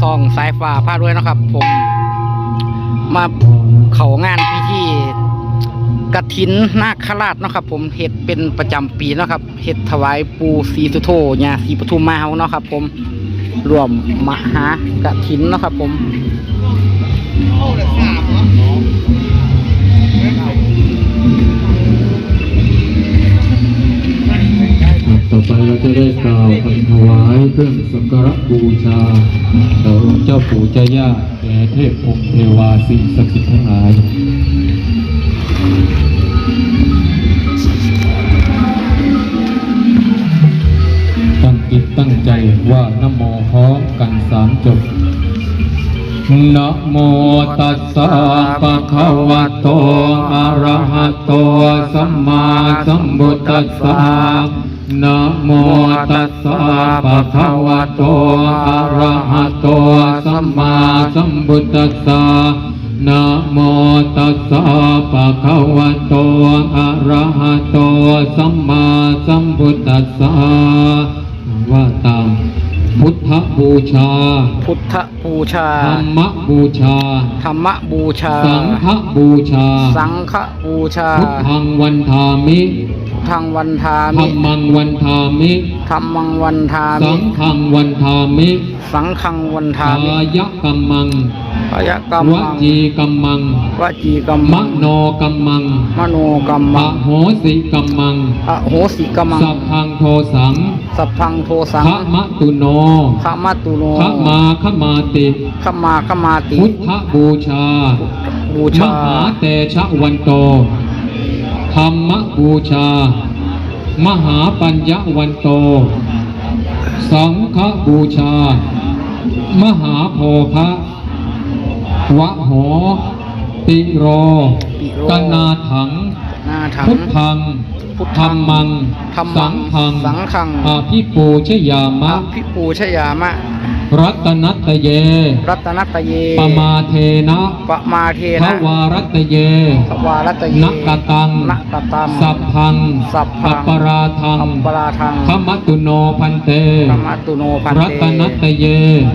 ซองสายฟ้าพาด้วยนะครับ ผมมาเขางานพิธีกฐินนาคราชนะครับ ผมเห็ดเป็นประจำปีนะครับเห็ดถวายปูสีสุโธญาศรีปทุมมาเฮานะครับ ผมรวมมหากระถินนะครับ ผม ต่อไปเราจะได้กล่าวคำถวายเครื่องสักการะบูชาต่อองค์เจ้าปู่เจ้าย่าแด่เทพองค์เทวาสิ่งศักดิ์สิทธิ์ทั้งหลายตั้งจิตตั้งใจว่านโมพร้อมกันสามจบนะโมตัสสะปะคะวะโตอะระหะโตสัมมาสัมพุทธัสสะ นะโมตัสสะปะคะวะโต อะระหะโต สัมมาสัมพุทธัสสะนะโมตัสสะปะคะวะโต อะระหะโต สัมมาสัมพุทธัสสะว่าตามพุทธบูชา พุทธบูชา ธรรมบูชา ธรรมบูชา สังฆบูชา สังฆบูชา พุทธังวันทามิ ทางวันทาธรมิ รมังวันทามิ ธรรมังวันทาสัมิ งฆังวันทามิสังฆังวันทามิกายกัมมังพยกรรวมังจีกัมมัง วจีกรรมมังโนกัมมังมโนกรรปะมังโหสิกัมมัง อโหสิกรรมัง สัพพังโทสังสัพพังโทสังขมะตุโนขมัตตุโนขมาขมาติ ขมาขมาติ พุทธบูชา บูมชาหาเตชะวันโตธ รรมบูชา มหาปัญญวันโต สังฆบูชา มหาโพคะวะโหติโรกนาถังหน้าถัง พุทธังพุทธรธัรงมังธัมมัสังงฆัง สังฆังอภิปูชยามะ อภิปูชยามะ รัตนัตเย รัตนัตเยปมาเทนะปะมาเทพนะระวารัตเยทวารัตเยนักกตังนักกตัง สัพพัง สัพพังอัปปราทังอัปปราทังขมัตตุโนพันเตธรรมตุโนพันรัเตตนัตเย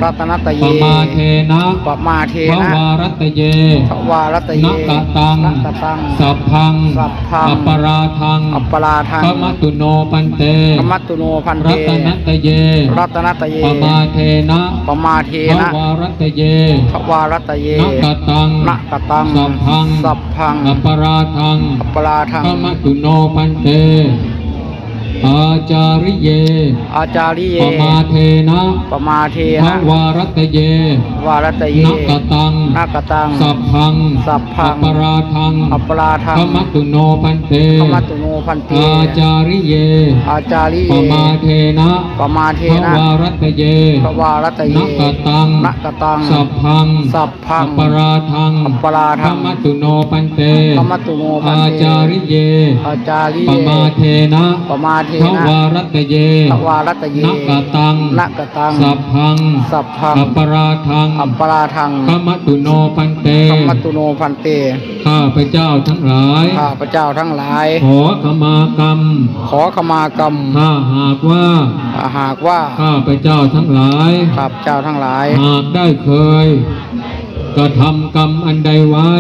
รัตนัตเยปมาเทนะปะมาเทพระนะวารัตเยทวารัตเยนักกตังนักกตังสัพพังสัพพังอัปปราทังอัปปราทังขมัตตุโนพันเตธรรมตุโนพันเต รัตนัตเย รัตนัตเยปมาเทนะปะมาเทพระนะวารัตเยทวารัตเยนักกตังนักกตังสัพพังสัพพังอัปปราทังอัปปราทังขมตุโนพันเต อาจาริเย อาจาริเยปมาเทนะปะมาเทพระนะ วารัตเย วารัตเยนักกตังนักกตัง สัพพัง สัพพังอัปปราทังอัปปราทังขมตุโนพันเตขมตุโนพันเต อาจาริเย อาจาริเยปมาเทนะปะมาเทพระนะวารัตเยพระวารัตเยนักกตังนักกตัง สัพพัง สัพพังอัปปราทังอัปปราทังขมตุโนพันเตขมตุโนพันอาเตจาริเย อาจาริปเยมาเทนะปะมาเทพระนะวารัตเยพระวารัตเยนักกตังนักกตัง สัพพัง สัพพัง อัปปราทัง อัปปราทังขมตุโนพันเตขมตุโนพันเต ข้าพเจ้าทั้งหลาย ข้าพระเจ้าทั้งหลาย ขอขมากรรม ขอขมากรรม ถ้าหากว่าถ้าหากว่า ข้าพเจ้าทั้งหลาย ข้าพเจ้าทั้งหลาย หากได้เคยกระทำกรรมอันใดไว้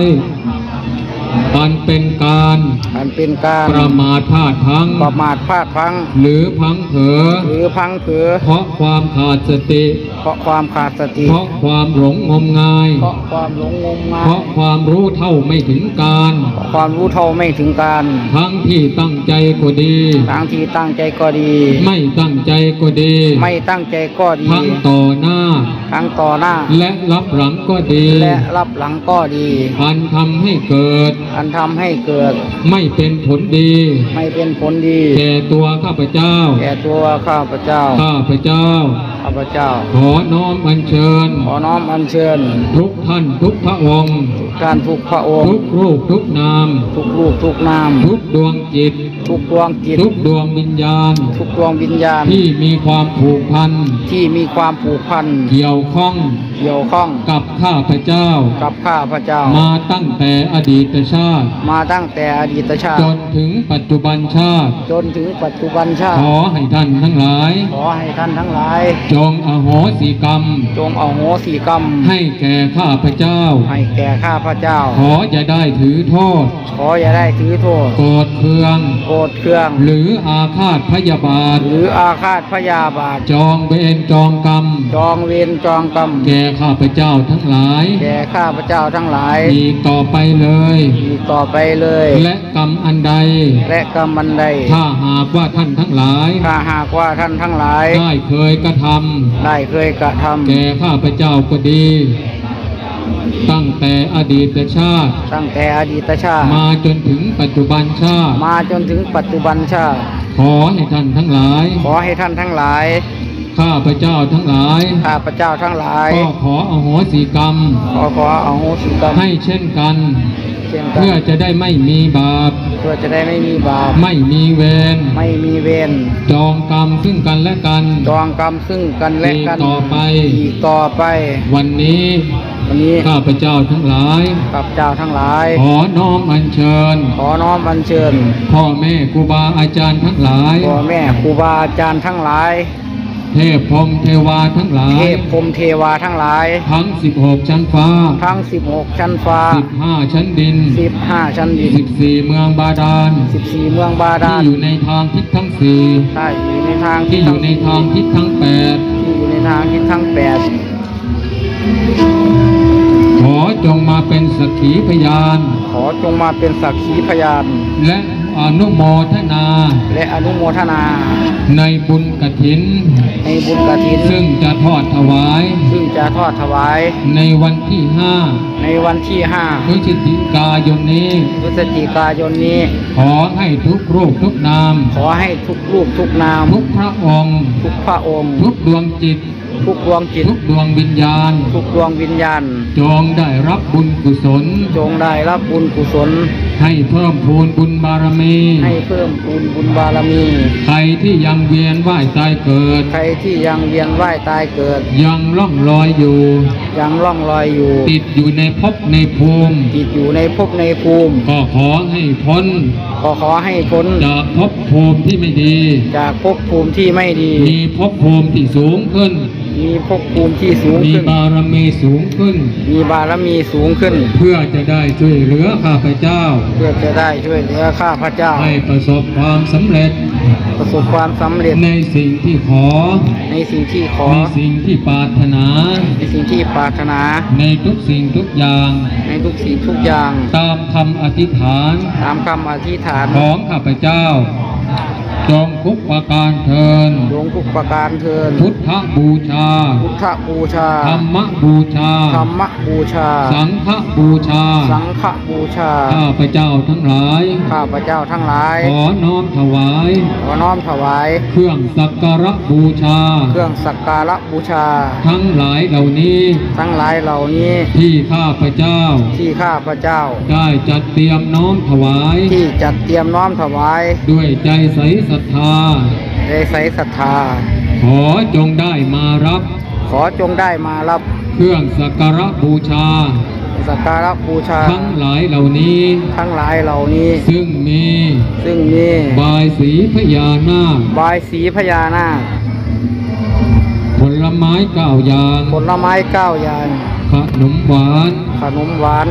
อันเป็นการอันเป็นการประมาทพลาดพลังประมาทพลาดพลั้งหรือพลังเผลอหรือพลังเผลอเพราะความขาดสติ เพราะความขาดสติ เพราะความหลงงมงาย เพราะความหลงงมงาเพยราะความรู้เท่าไม่ถึงการเพราะความรู้เท่าไม่ถึงการ ทั้งที่ตั้งใจก็ดี ทั้งที่ตั้งใจก็ดี ไม่ตั้งใจก็ดี ไม่ตั้งใจก็ดี ทั้งต่อหน้า ทั้งต่อหน้า และรับหลังก็ดี และรับหลังก็ดีอันทำให้เกิดอันทำให้เกิด ไม่เป็นผลดี ไม่เป็นผลดี แก่ตัวข้าพเจ้า แก่ตัวข้าพเจ้า ข้าพเจ้า ข้าพเจ้า ขอน้อมอัญเชิญ ขอน้อมอัญเชิญ ทุกท่านทุกพระองค์ ทุกท่านทุกพระองค์ ทุกรูปทุกนาม ทุกรูปทุกนาม ทุกดวงจิต ทุกดวงจิต ทุกดวงวิญญาณ ทุกดวงวิญญาณ ที่มีความผูกพัน ที่มีความผูกพัน เกี่ยวข้อง เกี่ยวข้อง กับข้าพเจ้า กับข้าพระเจ้า มาตั้งแต่อดีตชาติ มาตั้งแต่อดีตชาจตินถึงปัจจุบันชาติ จนถึงปัจจุบันชาติ ขอให้ท่านทั้งหลาย ขอให้ท่านทั้งหลายจงอโหสิกรรม จงเอาโหสีกรรม ให้แก่ข้าพเจ้า ให้แก่ข้าพระเจ้า ขออย่าได้ถือโทษ ขออย่าได้ถือโทษ โกรธเคือง โกรธเคือง หรืออาฆาตพยาบาท หรืออาฆาตพยาบาท จองเวรจองกรรม จองเวรจองกรรม แก่ข้าพเจ้าทั้งหลาย แก่ข้าพระเจ้าทั้งหลายอีกต่อไปเลยอีกต่อไปเลย และกรรมอันใด และกรรมบันใด ถ้าหากว่าท่านทั้งหลาย ถ้าหากว่าท่านทั้งหลาย ได้เคยกระทได้เคยกระทำแก่ข้าพเจ้าก็ดี ตั้งแต่อดีตชาติำตั้งแต่อดีตชาติ มาจนถึงปัจจุบันชาติ มาจนถึงปัจจุบันชาติ ขอให้ท่านทั้งหลาย ขอให้ท่านทั้งหลาย ข้าพเจ้าทั้งหลาย ข้าพระเจ้าทั้งหลาย ก็ขออโหสิกรรม ขอขอเอาโหสิกรรม ให้เช่นกันเช่นกัเพื่อนจะได้ไม่มีบาปเพื่อจะได้ไม่มีบาป ไม่มีเวร ไม่มีเวร จองกรรมซึ่งกันและกัน จองกรรมซึ่งกันและกันอีกต่อไป อีกต่อไป วันนี้วันนี้ข้าพเจ้าทั้งหลายข้าพเจ้าทั้งหลาย ขอน้อมอัญเชิญ ขอน้อมอัญเชิญ พ่อแม่ครูบาอาจารย์ทั้งหลาย พ่อแม่ครูบาอาจารย์ทั้งหลาย เทพพรหมเทวาทั้งหลายเทพพรหมเทวาทั้งหลาย ทั้ง 16 ชั้นฟ้า ทั้ง 16 ชั้นฟ้า 15 ชั้นดิน 15 ชั้นดิน 14 เมืองบาดาล 14 เมืองบาที่ดาลอยู่ในทางทิศทั้งสี่ใช่อยู่ในทางที่อยู่ในทางทิศทั้งแปดที่อยู่ในทางทิศทั้งแปดขอจงมาเป็นสักขีพยาน ขอจงมาเป็นสักขีพยาน และ อนุโมทนา และอนุโมทนา ในบุญกฐิน ในบุญกฐิน ซึ่งจะทอดถวาย ซึ่งจะทอดถวาย ในวันที่ในวันที่5พฤศจิกายนนี้5พฤศจิกายนนี้ ขอให้ทุกรูปทุกนาม ขอให้ทุกรูปทุกนาม ทุกพระองค์ ทุกพระองค์ ทุกดวงจิตทุกดวงจิตทุกดวงวิญญาณ ทุกดวงวิญญาณ จงได้รับบุญกุศล จงได้รับบุญกุศล ให้เพิ่มพูนบุญบารมี ให้เพิ่มพูนบุญบารมี ใครที่ยังเวียนว่ายตายเกิด ใครที่ยังเวียนว่ายตายเกิด ยังล่องลอยอยู่ ยังล่องลอยอยู่ ติดอยู่ในภพในภูมิ ติดอยู่ในภพในภูมิ ก็ขอให้พ้น ก็ขอให้พ้น จากภพภูมิที่ไม่ดี จากภพภูมิที่ไม่ดี มีภพภูมิที่สูงขึ้น มีภพภูมิที่สูงมีขึ้น บารมีสูงขึ้น มีบารมีสูงขึ้น เพื่อจะได้ช่วยเหลือข้าพเจ้า เพื่อจะได้ช่วยเหลือข้าพระเจ้า ให้ประสบความสำเร็จประสบความสำเร็จในสิ่งที่ขอ ในสิ่งที่ขอ ในสิ่งที่ปรารถนา ในสิ่งที่ปรารถนา ในทุกสิ่งทุกอย่าง ในทุกสิ่งทุกอย่าง ตามคำอธิษฐาน ตามคำอธิษฐานของข้าพเจ้า จงคุกประการเทินดวงทุกประการเทินพุทธบูชา พุทธบูชา ธรรมบูชา ธรรมบูชา สังฆบูชา สังฆบูชา ข้าพเจ้าทั้งหลาย ข้าพระเจ้าทั้งหลาย ขอน้อมถวาย ขอน้อมถวาย เครื่องสักการะบูชา เครื่องสักการะบูชา ทั้งหลายเหล่านี้ ทั้งหลายเหล่านี้ ที่ข้าพเจ้า ที่ข้าพระเจ้า ได้จัดเตรียมน้อมถวาย ที่จัดเตรียมน้อมถวาย ด้วยใจใสศรัทธาได้ใส่ศรัทธา ขอจงได้มารับ ขอจงได้มารับ เครื่องสักการะบูชา สักการะบูชา ทั้งหลายเหล่านี้ ทั้งหลายเหล่านี้ ซึ่งมี ซึ่งมีบายสีพญานาคบายสีพญานาคผลไม้เก้าอย่าง ผลไม้เก้าอย่าง ขนมหวาน ขนมหวาน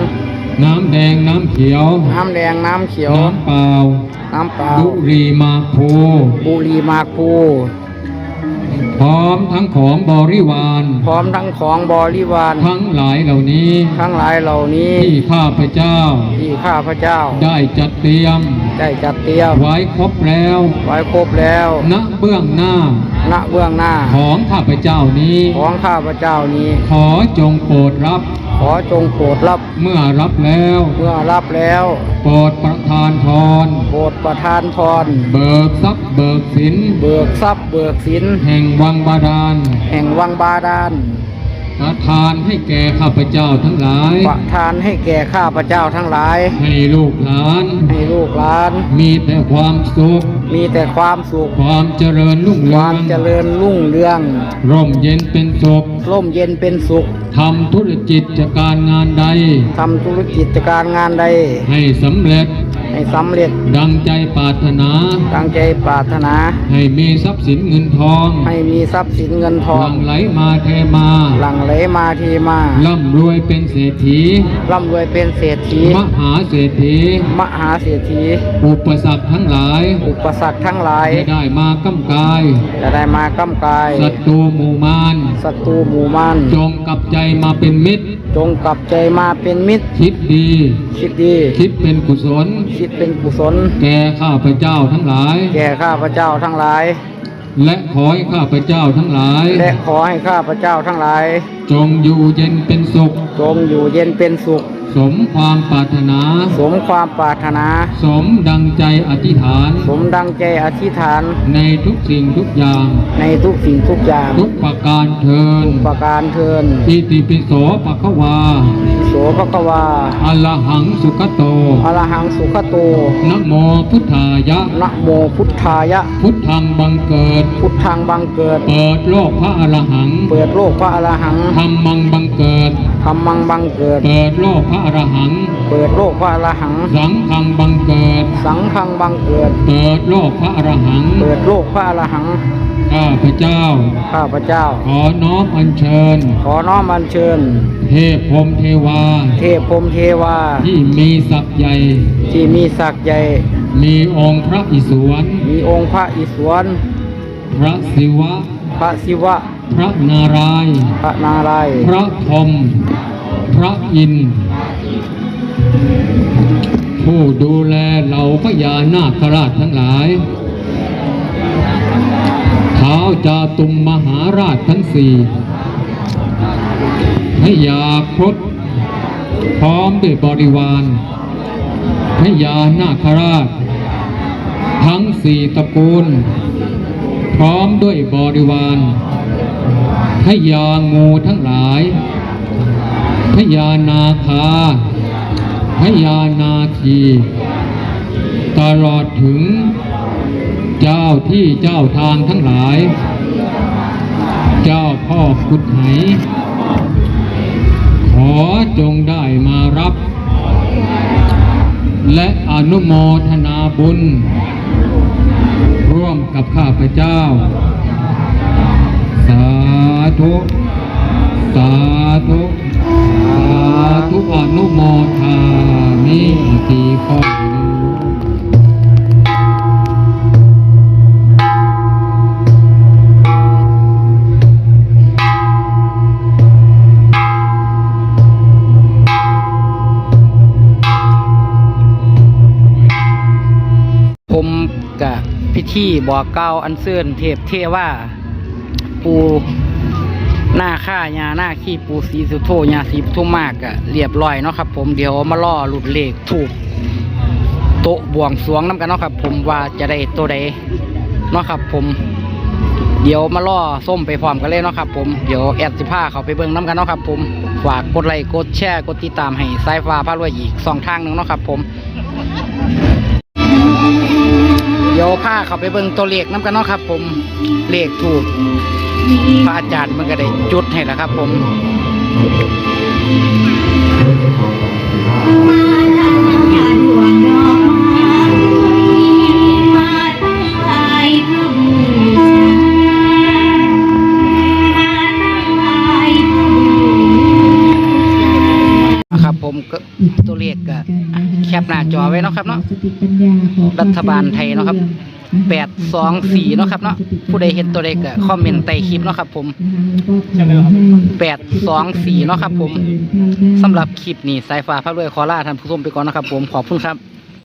น้ำแดงน้ำเขียว น้ำแดงน้ำเขียว น้ำเปล่า น้ำเปล่า บุหรีมาโพบุหรีหมากภูพร้อมทั้งของบริวาร พร้อมทั้งของบริวาร ทั้งหลายเหล่านี้ ทั้งหลายเหล่านี้ ที่ข้าพเจ้า ที่ข้าพระเจ้า ได้จัดเตรียม ได้จัดเตรียม ไว้ครบแล้ว ไว้ครบแล้ว ณ เบื้องหน้า ณ เบื้องหน้า ของข้าพเจ้านี้ ของข้าพระเจ้านี้ ขอจงโปรดรับขอจงโปรดรับ เมื่อรับแล้ว เมื่อรับแล้ว โปรดประทานพร โปรดประทานพร เบิกทรัพย์เบิกสิน เบิกทรัพย์เบิกสิน แห่งวังบาดาล แห่งวังบาดาล ประทานให้แก่ข้าพเจ้าทั้งหลาย ประทานให้แก่ข้าพเจ้าทั้งหลาย ให้ลูกหลาน ให้ลูกหลาน มีแต่ความสุข มีแต่ความสุข ความเจริญรุ่งคเรืวาอมงเจริญรุ่งเรือง ร่มเย็นเป็นสุข ร่มเย็นเป็นสุขทำธุรกิจการงานใดทำธุรกิจการงานใด ให้สำเร็จ ให้สำเร็จ ดังใจปรารถนาตั้งใจปรารถนา ให้มีทรัพย์สินเงินทอง ให้มีทรัพย์สินเงินทหองลั่งไหลมาเทมา หลั่งไหลมาทีมา ร่ำรวยเป็นเศรษฐี ร่ำรวยเป็นเศรษฐี มหาเศรษฐี มหาเศรษฐี อุปสรรคทั้งหลาย อุปสรรคทั้งหลาย จะได้มากำกาย จะได้มากำกาย ศัตรูหมู่มารศัตรูหมู่มานจงกลับใจมาเป็นมิตร จงกลับใจมาเป็นมิตร คิดดี คิดดี คิดเป็นกุศล คิดเป็นกุศล แก่ข้าพเจ้าทั้งหลาย แก่ข้าพเจ้าทั้งหลาย และขอให้ข้าพเจ้าทั้งหลาย และขอให้ข้าพเจ้าทั้งหลายจงอยู่เย็นเป็นสุข จงอยู่เย็นเป็นสุข สมความปรารถนา สมความปรารถนา สมดังใจอธิษฐาน สมดังใจอธิษฐาน ในทุกสิ่งทุกอย่าง ในทุกสิ่งทุกอย่าง ทุกประการเทินประการเทินอิติปิโสปะคะวาโสภควาอะระหังสุขโตอรหังสุขโตนะโมพุทธายะนะโมพุทธายะ พุทธังบังเกิด พุทธังบังเกิด เปิดโลกพระอรหัง เปิดโลกพระอรหังธรรมังบังเกิด ธรรมังบังเกิด เปิดโลกพระอรหัง เปิดโลกพระอรหัง สังฆังบังเกิด สังฆังบังเกิด เปิดโลกพระอรหัง เปิดโลกพระอรหัง ข้าพเจ้า ข้าพเจ้า ขอน้อมอัญเชิญ ขอน้อมอัญเชิญ เทพพรหมเทวา เทพพรหมเทวา ที่มีศักดิ์ใหญ่ ที่มีศักดิ์ใหญ่ มีองค์พระอิศวร มีองค์พระอิศวร พระศิวะ พระศิวะ พระนารายณ์พระนารายณ์พระพรหมพระอินทร์ผู้ดูแลเหล่าพญานาคราชทั้งหลายเท้าวจาตุมมหาราชทั้งสี่พญาครุฑพร้อมด้วยบริวารพญานาคราช ทั้งสี่ตระกูล พร้อมด้วยบริวาร พญางูทั้งหลายพญานาคาพญานาคีตลอดถึงเจ้าที่เจ้าทางทั้งหลาย เจ้าพ่อกุดไหขอจงได้มารับ และอนุโมทนาบุญ ร่วมกับข้าพเจ้า ธุสาธุสาธุอนุโมทามิตีข้อผมกะพิธีบอกเกล่าอันเชิญเทพเทว่าปู หน้าค่ายาหน้าขี้ปูสีสุโธยาสีทุมมากกะเรียบร้อยเนาะครับ ผมเดี๋ยวมาล่อหลุดเลขถูกโต๊ะบวงสวงน้ำกันเนาะครับ ผมว่าจะได้ตัวใดเนาะครับ ผมเดี๋ยวมาล่อส้มไปพร้อมกันเลยเนาะครับ ผมเดี๋ยวแอดสิผ้าเขาไปเบิ่งน้ำกันเนาะครับ ผมฝากกดไลค์กดแชร์กดติดตามให้สายฟ้าพารวยอีกสองทางหนึ่งเนาะครับ ผมเดี๋ยวผ้าเขาไปเบิ่งตัวเลขน้ำกันเนาะครับ ผมเลขถูก พระอาจารย์มันก็ได้จุดให้แล้วครับ ผมนะครับผมก็ตัวเลขก็แคปหน้าจอไว้นะครับเนาะรัฐบาลไทยเนาะครับ แปดสองสี่เนาะครับเนาะผู้ใดเห็นตัวเลขก็คอมเมนต์ใต้คลิปเนาะครับ ผมแปดสองสี่เนาะครับ ผมสำหรับคลิปนี้สายฟ้าพระรวยขอลาท่านผู้ชมไปก่อนนะครับ ผมขอบคุณครับ